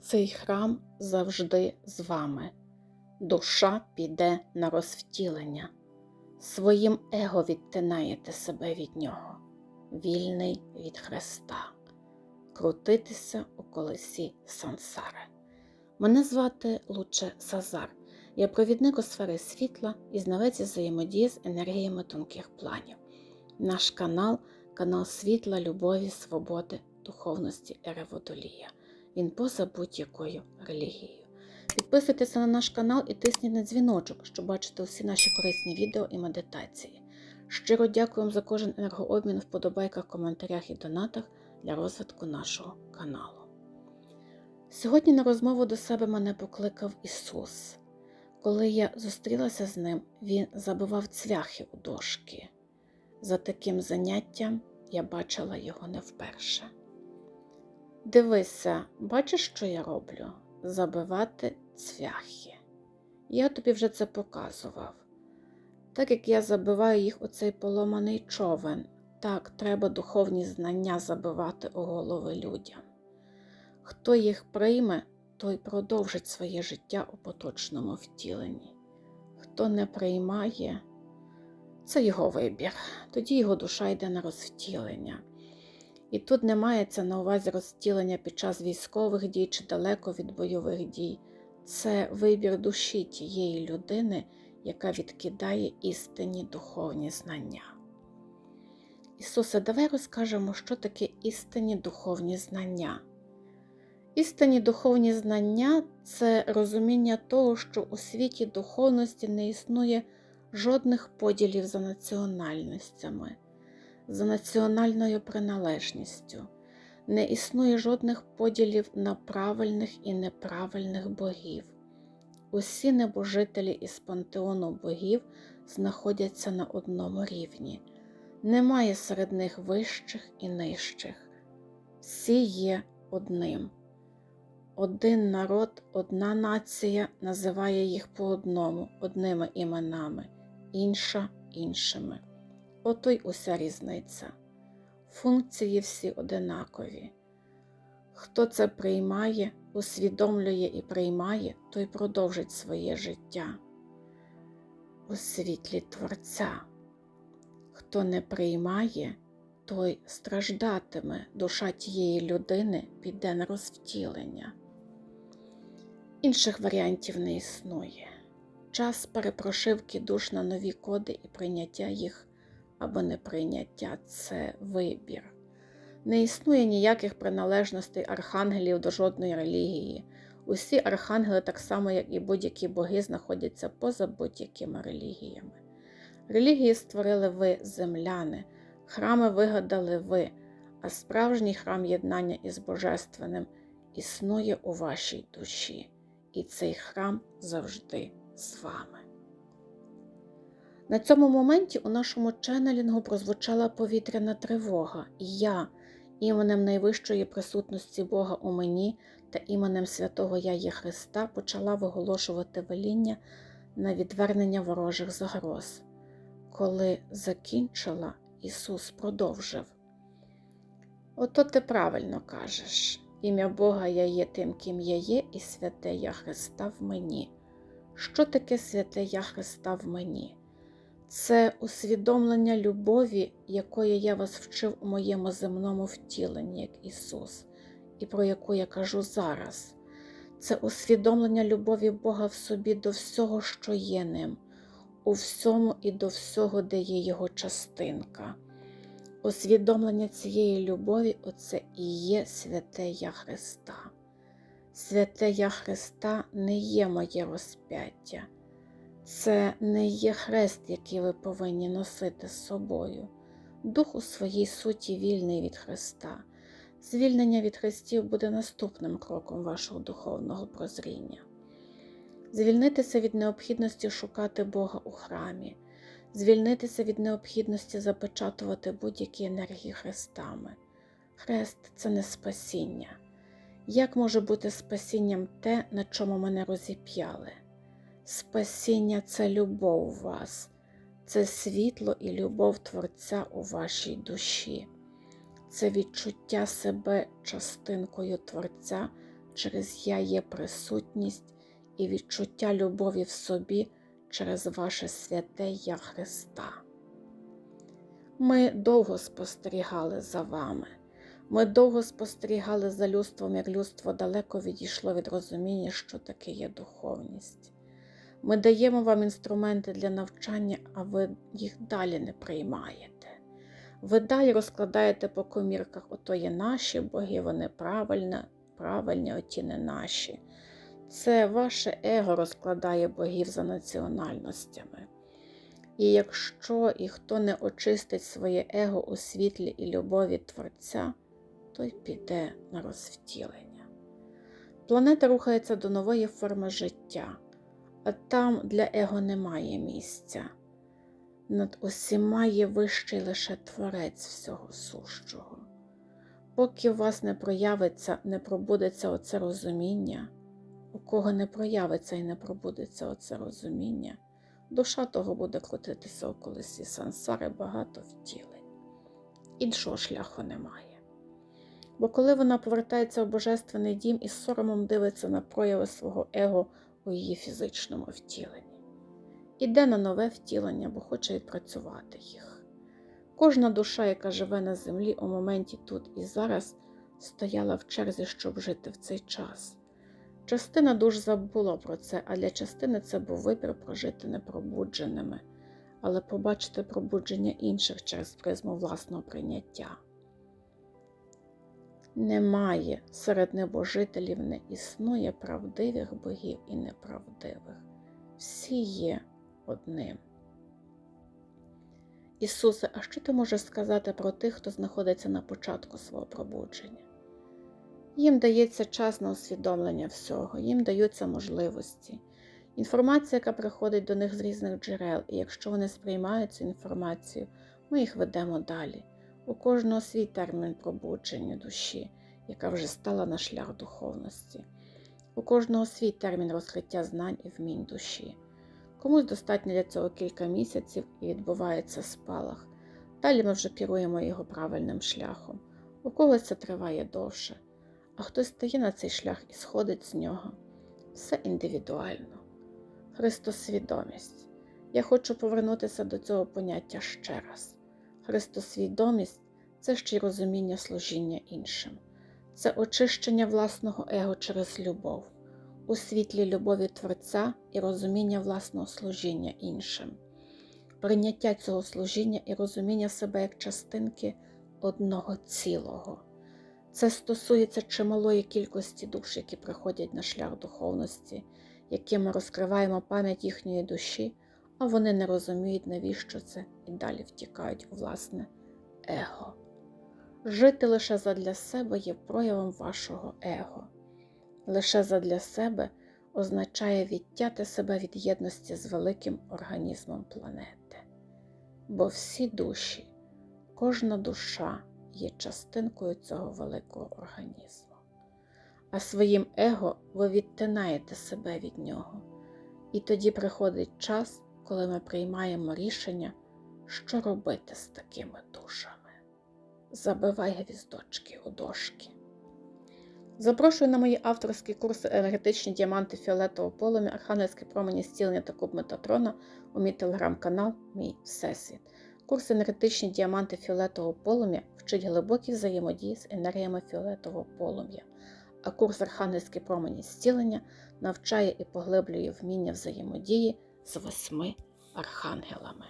Цей храм завжди з вами. Душа піде на розвтілення. Своїм его відтинаєте себе від нього, вільний від Христа, крутитися у колесі сансари. Мене звати Луче Сазар. Я провідник у сфери світла і знавець взаємодії з енергіями тонких планів. Наш канал канал світла, любові, свободи, духовності Ери Водолія. Він поза будь-якою релігією. Підписуйтеся на наш канал і тисніть на дзвіночок, щоб бачити усі наші корисні відео і медитації. Щиро дякуємо за кожен енергообмін в вподобайках, коментарях і донатах для розвитку нашого каналу. Сьогодні на розмову до себе мене покликав Ісус. Коли я зустрілася з ним, він забивав цвяхи у дошки. За таким заняттям я бачила його не вперше. Дивися, бачиш, що я роблю? Забивати цвяхи. Я тобі вже це показував. Так як я забиваю їх у цей поломаний човен, так треба духовні знання забивати у голови людям. Хто їх прийме, той продовжить своє життя у поточному втіленні. Хто не приймає, це його вибір, тоді його душа йде на розвтілення. І тут не мається на увазі розтілення під час військових дій чи далеко від бойових дій. Це вибір душі тієї людини, яка відкидає істинні духовні знання. Ісусе, давай розкажемо, що таке істинні духовні знання. Істинні духовні знання це розуміння того, що у світі духовності не існує жодних поділів за національностями за національною приналежністю. Не існує жодних поділів на правильних і неправильних богів. Усі небожителі із пантеону богів знаходяться на одному рівні. Немає серед них вищих і нижчих. Всі є одним. Один народ, одна нація називає їх по одному, одними іменами, інша іншими. Ото й уся різниця. Функції всі одинакові. Хто це приймає, усвідомлює і приймає, той продовжить своє життя у світлі Творця. Хто не приймає, той страждатиме, душа тієї людини піде на розвтілення. Інших варіантів не існує. Час перепрошивки душ на нові коди і прийняття їх або неприйняття це вибір. Не існує ніяких приналежностей архангелів до жодної релігії. Усі архангели, так само, як і будь-які боги, знаходяться поза будь-якими релігіями. Релігії створили ви, земляни, храми вигадали ви, а справжній храм єднання із Божественним існує у вашій душі, і цей храм завжди з вами. На цьому моменті у нашому ченнелінгу прозвучала повітряна тривога, і я, іменем найвищої присутності Бога у мені та іменем святого Я є Христа, почала виголошувати веління на відвернення ворожих загроз. Коли закінчила, Ісус продовжив. Ото ти правильно кажеш, ім'я Бога я є тим, ким я є, і святе Я Христа в мені. Що таке святе Я Христа в мені? Це усвідомлення любові, якої я вас вчив у моєму земному втіленні, як Ісус, і про яку я кажу зараз. Це усвідомлення любові Бога в собі до всього, що є ним, у всьому і до всього, де є Його частинка. Усвідомлення цієї любові оце і є святе Я Христа. Святе Я Христа не є моє розп'яття. Це не є хрест, який ви повинні носити з собою. Дух у своїй суті вільний від Христа. Звільнення від Христів буде наступним кроком вашого духовного прозріння. Звільнитися від необхідності шукати Бога у храмі, звільнитися від необхідності запечатувати будь-які енергії Христами. Хрест це не спасіння. Як може бути спасінням те, на чому мене розіп'яли? Спасіння це любов у вас, це світло і любов Творця у вашій душі, це відчуття себе частинкою Творця через я є присутність і відчуття любові в собі через ваше святе Я Христа. Ми довго спостерігали за вами. Ми довго спостерігали за людством, як людство далеко відійшло від розуміння, що таке є духовність. Ми даємо вам інструменти для навчання, а ви їх далі не приймаєте. Ви далі розкладаєте по комірках, ото є наші боги, вони правильні, правильні, оті не наші. Це ваше его розкладає богів за національностями. І якщо і хто не очистить своє его у світлі і любові Творця, той піде на розвтілення. Планета рухається до нової форми життя, а там для его немає місця. Над усіма є вищий лише творець всього сущого. Поки у вас не проявиться, не пробудеться оце розуміння, у кого не проявиться і не пробудеться оце розуміння, душа того буде крутитися у колесі сансари багато втілень. Іншого шляху немає. Бо коли вона повертається в божественний дім і соромом дивиться на прояви свого его у її фізичному втіленні, іде на нове втілення, бо хоче відпрацювати їх. Кожна душа, яка живе на землі у моменті тут і зараз, стояла в черзі, щоб жити в цей час. Частина душ забула про це, а для частини це був вибір прожити непробудженими, але побачити пробудження інших через призму власного прийняття. Немає серед небожителів, не існує правдивих богів і неправдивих. Всі є одним. Ісусе, а що ти можеш сказати про тих, хто знаходиться на початку свого пробудження? Їм дається час на усвідомлення всього, їм даються можливості. Інформація, яка приходить до них з різних джерел, і якщо вони сприймають цю інформацію, ми їх ведемо далі. У кожного свій термін пробудження душі, яка вже стала на шлях духовності. У кожного свій термін розкриття знань і вмінь душі. Комусь достатньо для цього кілька місяців і відбувається спалах. Далі ми вже керуємо його правильним шляхом. У когось це триває довше, а хтось стає на цей шлях і сходить з нього. Все індивідуально. Христосвідомість. Я хочу повернутися до цього поняття ще раз. Христосвідомість це ще й розуміння служіння іншим, це очищення власного его через любов, у світлі любові Творця і розуміння власного служіння іншим, прийняття цього служіння і розуміння себе як частинки одного цілого. Це стосується чималої кількості душ, які приходять на шлях духовності, яким ми розкриваємо пам'ять їхньої душі а вони не розуміють, навіщо це, і далі втікають у власне его. Жити лише задля себе є проявом вашого его. Лише задля себе означає відтяти себе від єдності з великим організмом планети. Бо всі душі, кожна душа є частинкою цього великого організму. А своїм его ви відтинаєте себе від нього. І тоді приходить час, коли ми приймаємо рішення, що робити з такими душами. Забивай гвіздочки у дошки. Запрошую на мої авторські курси енергетичні діаманти фіолетового полум'я, архангельське промені зцілення та куб Метатрона у мій телеграм-канал Мій Всесвіт. Курс енергетичні діаманти фіолетового полум'я вчить глибокій взаємодії з енергіями фіолетового полум'я, а курс Архангельське промені зцілення навчає і поглиблює вміння взаємодії з восьми архангелами.